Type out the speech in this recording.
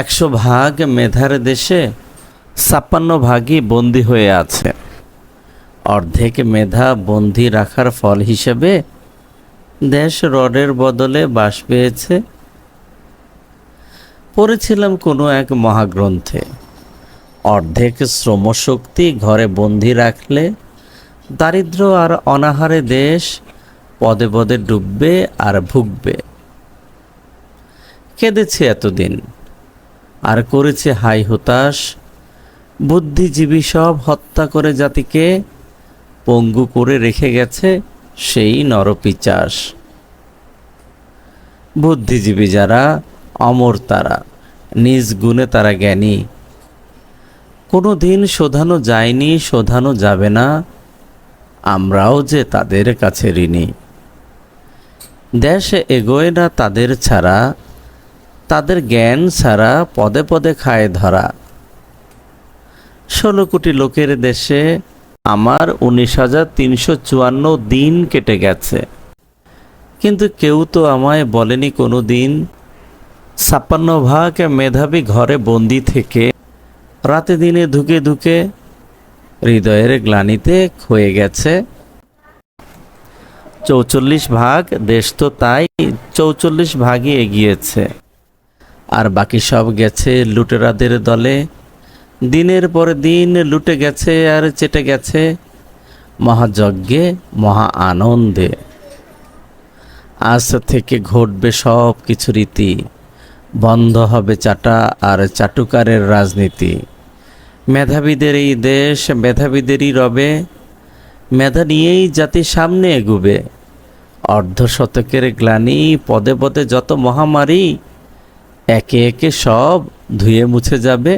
একশো ভাগ মেধার দেশে ছাপ্পান্ন ভাগই বন্দি হয়ে আছে। অর্ধেক মেধা বন্দি রাখার ফল হিসেবে দেশ রডের বদলে বাস পেয়েছে। পড়েছিলাম কোনো এক মহাগ্রন্থে। অর্ধেক শ্রমশক্তি ঘরে বন্দি রাখলে দারিদ্র আর অনাহারে দেশ পদে পদে ডুববে আর ভুগবে। কেঁদেছে এতদিন? আর করেছে হাই হতাশ। বুদ্ধিজীবী সব হত্যা করে জাতিকে পঙ্গু করে রেখে গেছে সেই নরপিচাস। বুদ্ধিজীবী যারা অমর তারা, নিজ গুণে তারা জ্ঞানী। কোনো দিন শোধানো যায়নি, শোধানো যাবে না, আমরাও যে তাদের কাছে ঋণী। দেশ এগোয় না তাদের ছাড়া তাদের জ্ঞান ছাড়া পদে পদে খায় ধরা। ষোলো কোটি লোকের দেশে আমার উনিশ হাজার তিনশো চুয়ান্ন দিন কেটে গেছে। কিন্তু কেউ তো আমায় বলেনি কোনো দিন ছাপ্পান্ন ভাগ মেধাবী ঘরে বন্দি থেকে রাতে দিনে ধুকে ধুকে হৃদয়ের গ্লানিতে ক্ষয়ে গেছে। চৌচল্লিশ ভাগ, দেশ তো তাই চৌচল্লিশ ভাগই এগিয়েছে। আর বাকি সব গেছে লুটেরাদের দলে। দিনের পর দিন লুটে গেছে আর চেটে গেছে। মহাযজ্ঞে, মহা আনন্দে। আজ থেকে ঘটবে সব কিছু রীতি। বন্ধ হবে চাটা আর চাটুকারের রাজনীতি। মেধাবীদের এই দেশ, মেধাবীদেরই রবে। মেধা নিয়েই জাতি সামনে এগুবে। অর্ধশতকের গ্লানি, পদে পদে যত মহামারী একে একে সব ধুয়ে মুছে যাবে।